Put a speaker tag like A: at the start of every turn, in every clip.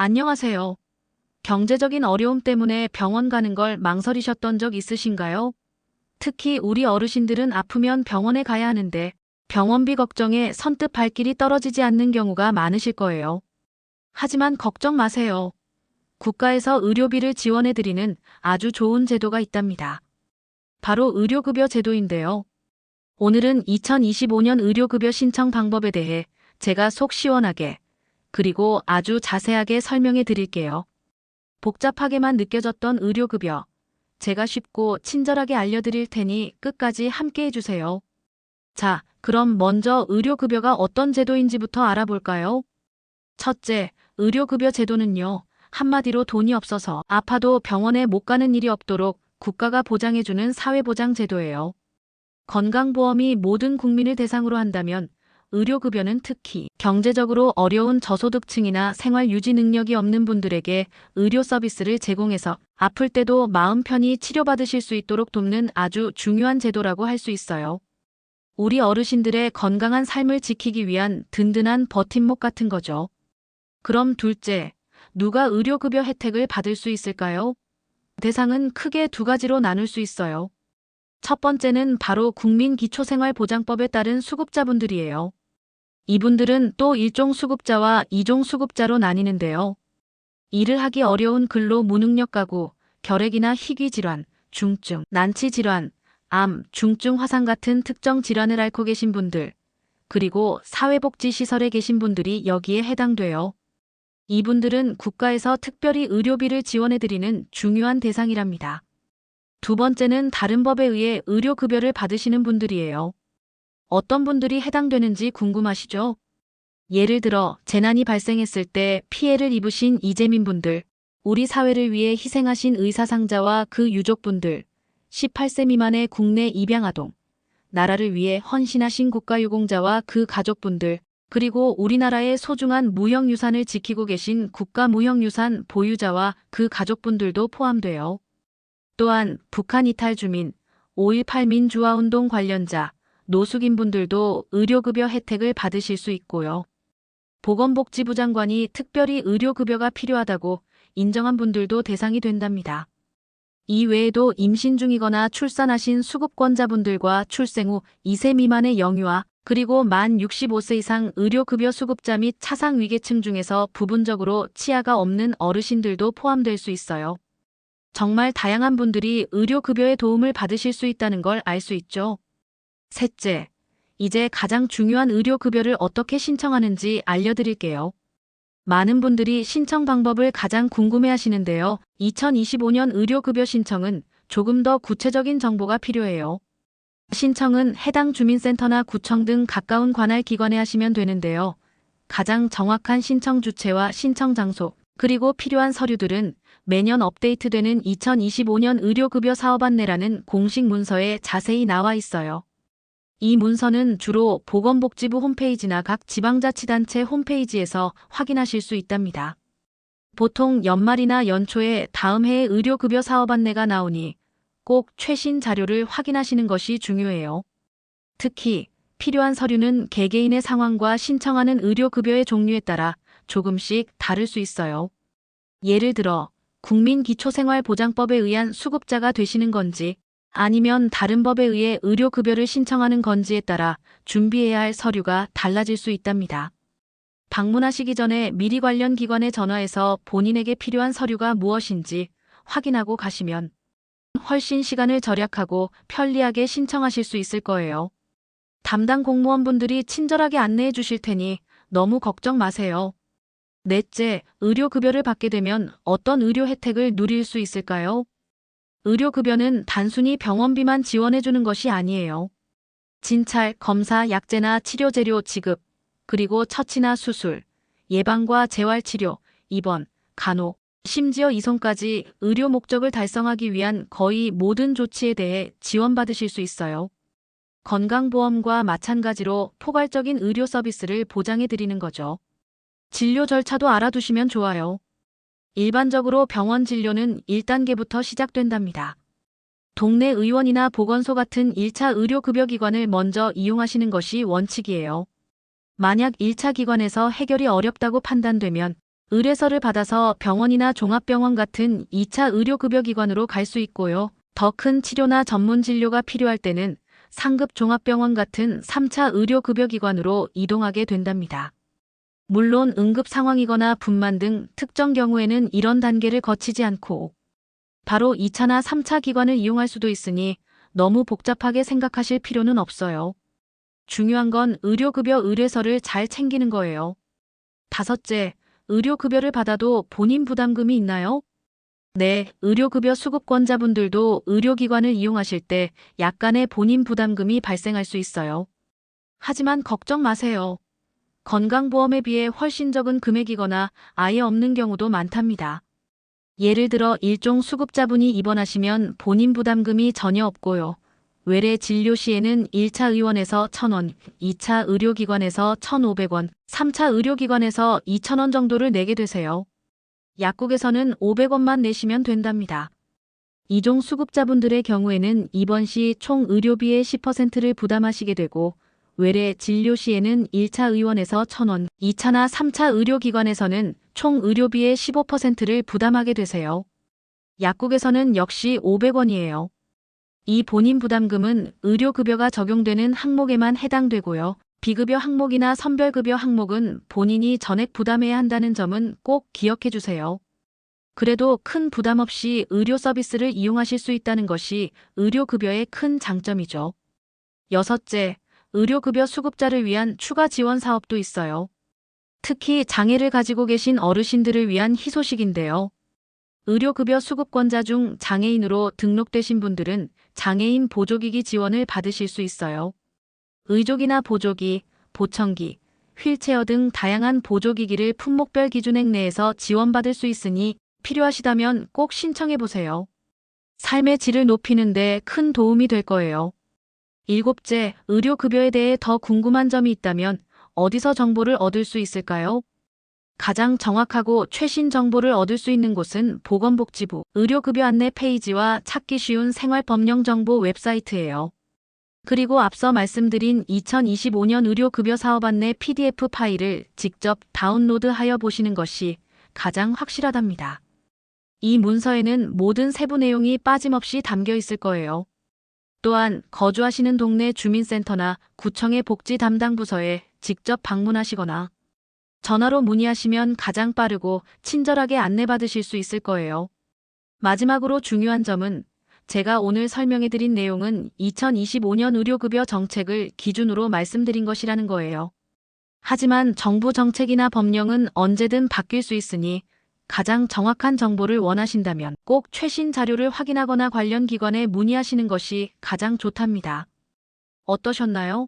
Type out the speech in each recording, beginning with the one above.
A: 안녕하세요. 경제적인 어려움 때문에 병원 가는 걸 망설이셨던 적 있으신가요? 특히 우리 어르신들은 아프면 병원에 가야 하는데 병원비 걱정에 선뜻 발길이 떨어지지 않는 경우가 많으실 거예요. 하지만 걱정 마세요. 국가에서 의료비를 지원해드리는 아주 좋은 제도가 있답니다. 바로 의료급여 제도인데요. 오늘은 2025년 의료급여 신청 방법에 대해 제가 속 시원하게 그리고 아주 자세하게 설명해 드릴게요. 복잡하게만 느껴졌던 의료급여. 제가 쉽고 친절하게 알려드릴 테니 끝까지 함께 해주세요. 자, 그럼 먼저 의료급여가 어떤 제도인지부터 알아볼까요? 첫째, 의료급여 제도는요, 한마디로 돈이 없어서 아파도 병원에 못 가는 일이 없도록 국가가 보장해주는 사회보장 제도예요. 건강보험이 모든 국민을 대상으로 한다면 의료급여는 특히 경제적으로 어려운 저소득층이나 생활 유지 능력이 없는 분들에게 의료 서비스를 제공해서 아플 때도 마음 편히 치료받으실 수 있도록 돕는 아주 중요한 제도라고 할 수 있어요. 우리 어르신들의 건강한 삶을 지키기 위한 든든한 버팀목 같은 거죠. 그럼 둘째, 누가 의료급여 혜택을 받을 수 있을까요? 대상은 크게 두 가지로 나눌 수 있어요. 첫 번째는 바로 국민기초생활보장법에 따른 수급자분들이에요. 이분들은 또 1종 수급자와 2종 수급자로 나뉘는데요. 일을 하기 어려운 근로 무능력 가구, 결핵이나 희귀 질환, 중증, 난치 질환, 암, 중증 화상 같은 특정 질환을 앓고 계신 분들, 그리고 사회복지시설에 계신 분들이 여기에 해당돼요. 이분들은 국가에서 특별히 의료비를 지원해드리는 중요한 대상이랍니다. 두 번째는 다른 법에 의해 의료급여를 받으시는 분들이에요. 어떤 분들이 해당되는지 궁금하시죠? 예를 들어 재난이 발생했을 때 피해를 입으신 이재민 분들, 우리 사회를 위해 희생하신 의사상자와 그 유족분들, 18세 미만의 국내 입양아동, 나라를 위해 헌신하신 국가유공자와 그 가족분들, 그리고 우리나라의 소중한 무형유산을 지키고 계신 국가무형유산 보유자와 그 가족분들도 포함돼요. 또한 북한 이탈 주민, 5.18 민주화운동 관련자, 노숙인 분들도 의료급여 혜택을 받으실 수 있고요. 보건복지부 장관이 특별히 의료급여가 필요하다고 인정한 분들도 대상이 된답니다. 이 외에도 임신 중이거나 출산하신 수급권자분들과 출생 후 2세 미만의 영유아, 그리고 만 65세 이상 의료급여 수급자 및 차상위계층 중에서 부분적으로 치아가 없는 어르신들도 포함될 수 있어요. 정말 다양한 분들이 의료급여의 도움을 받으실 수 있다는 걸 알 수 있죠. 셋째, 이제 가장 중요한 의료급여를 어떻게 신청하는지 알려드릴게요. 많은 분들이 신청 방법을 가장 궁금해 하시는데요. 2025년 의료급여 신청은 조금 더 구체적인 정보가 필요해요. 신청은 해당 주민센터나 구청 등 가까운 관할 기관에 하시면 되는데요. 가장 정확한 신청 주체와 신청 장소, 그리고 필요한 서류들은 매년 업데이트되는 2025년 의료급여 사업 안내라는 공식 문서에 자세히 나와 있어요. 이 문서는 주로 보건복지부 홈페이지나 각 지방자치단체 홈페이지에서 확인하실 수 있답니다. 보통 연말이나 연초에 다음 해의 의료급여 사업 안내가 나오니 꼭 최신 자료를 확인하시는 것이 중요해요. 특히 필요한 서류는 개개인의 상황과 신청하는 의료급여의 종류에 따라 조금씩 다를 수 있어요. 예를 들어 국민기초생활보장법에 의한 수급자가 되시는 건지 아니면 다른 법에 의해 의료급여를 신청하는 건지에 따라 준비해야 할 서류가 달라질 수 있답니다. 방문하시기 전에 미리 관련 기관에 전화해서 본인에게 필요한 서류가 무엇인지 확인하고 가시면 훨씬 시간을 절약하고 편리하게 신청하실 수 있을 거예요. 담당 공무원분들이 친절하게 안내해 주실 테니 너무 걱정 마세요. 넷째, 의료급여를 받게 되면 어떤 의료 혜택을 누릴 수 있을까요? 의료급여는 단순히 병원비만 지원해주는 것이 아니에요. 진찰, 검사, 약제나 치료재료 지급, 그리고 처치나 수술, 예방과 재활치료, 입원, 간호, 심지어 이송까지 의료 목적을 달성하기 위한 거의 모든 조치에 대해 지원받으실 수 있어요. 건강보험과 마찬가지로 포괄적인 의료 서비스를 보장해드리는 거죠. 진료 절차도 알아두시면 좋아요. 일반적으로 병원 진료는 1단계부터 시작된답니다. 동네 의원이나 보건소 같은 1차 의료급여기관을 먼저 이용하시는 것이 원칙이에요. 만약 1차 기관에서 해결이 어렵다고 판단되면 의뢰서를 받아서 병원이나 종합병원 같은 2차 의료급여기관으로 갈 수 있고요. 더 큰 치료나 전문 진료가 필요할 때는 상급 종합병원 같은 3차 의료급여기관으로 이동하게 된답니다. 물론 응급 상황이거나 분만 등 특정 경우에는 이런 단계를 거치지 않고 바로 2차나 3차 기관을 이용할 수도 있으니 너무 복잡하게 생각하실 필요는 없어요. 중요한 건 의료급여 의뢰서를 잘 챙기는 거예요. 다섯째, 의료급여를 받아도 본인 부담금이 있나요? 네, 의료급여 수급권자분들도 의료기관을 이용하실 때 약간의 본인 부담금이 발생할 수 있어요. 하지만 걱정 마세요. 건강보험에 비해 훨씬 적은 금액이거나 아예 없는 경우도 많답니다. 예를 들어 일종 수급자분이 입원하시면 본인 부담금이 전혀 없고요. 외래 진료 시에는 1차 의원에서 1,000원, 2차 의료기관에서 1,500원, 3차 의료기관에서 2,000원 정도를 내게 되세요. 약국에서는 500원만 내시면 된답니다. 이종 수급자분들의 경우에는 입원 시 총 의료비의 10%를 부담하시게 되고 외래 진료 시에는 1차 의원에서 1,000원, 2차나 3차 의료기관에서는 총 의료비의 15%를 부담하게 되세요. 약국에서는 역시 500원이에요. 이 본인 부담금은 의료급여가 적용되는 항목에만 해당되고요. 비급여 항목이나 선별급여 항목은 본인이 전액 부담해야 한다는 점은 꼭 기억해 주세요. 그래도 큰 부담 없이 의료 서비스를 이용하실 수 있다는 것이 의료급여의 큰 장점이죠. 여섯째, 의료급여 수급자를 위한 추가 지원 사업도 있어요. 특히 장애를 가지고 계신 어르신들을 위한 희소식인데요. 의료급여 수급권자 중 장애인으로 등록되신 분들은 장애인 보조기기 지원을 받으실 수 있어요. 의족이나 보조기, 보청기, 휠체어 등 다양한 보조기기를 품목별 기준액 내에서 지원받을 수 있으니 필요하시다면 꼭 신청해 보세요. 삶의 질을 높이는 데 큰 도움이 될 거예요. 일곱째, 의료급여에 대해 더 궁금한 점이 있다면 어디서 정보를 얻을 수 있을까요? 가장 정확하고 최신 정보를 얻을 수 있는 곳은 보건복지부 의료급여 안내 페이지와 찾기 쉬운 생활법령정보 웹사이트예요. 그리고 앞서 말씀드린 2025년 의료급여 사업 안내 PDF 파일을 직접 다운로드하여 보시는 것이 가장 확실하답니다. 이 문서에는 모든 세부 내용이 빠짐없이 담겨 있을 거예요. 또한 거주하시는 동네 주민센터나 구청의 복지 담당 부서에 직접 방문하시거나 전화로 문의하시면 가장 빠르고 친절하게 안내받으실 수 있을 거예요. 마지막으로 중요한 점은 제가 오늘 설명해드린 내용은 2025년 의료급여 정책을 기준으로 말씀드린 것이라는 거예요. 하지만 정부 정책이나 법령은 언제든 바뀔 수 있으니 가장 정확한 정보를 원하신다면 꼭 최신 자료를 확인하거나 관련 기관에 문의하시는 것이 가장 좋답니다. 어떠셨나요?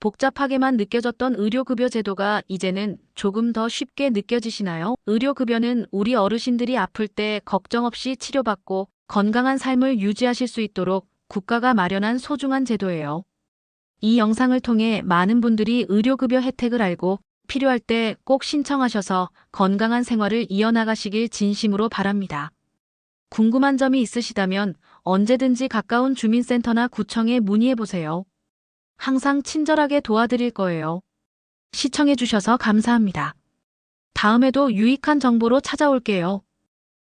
A: 복잡하게만 느껴졌던 의료급여 제도가 이제는 조금 더 쉽게 느껴지시나요? 의료급여는 우리 어르신들이 아플 때 걱정 없이 치료받고 건강한 삶을 유지하실 수 있도록 국가가 마련한 소중한 제도예요. 이 영상을 통해 많은 분들이 의료급여 혜택을 알고 필요할 때 꼭 신청하셔서 건강한 생활을 이어나가시길 진심으로 바랍니다. 궁금한 점이 있으시다면 언제든지 가까운 주민센터나 구청에 문의해보세요. 항상 친절하게 도와드릴 거예요. 시청해주셔서 감사합니다. 다음에도 유익한 정보로 찾아올게요.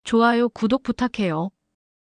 A: 좋아요, 구독 부탁해요.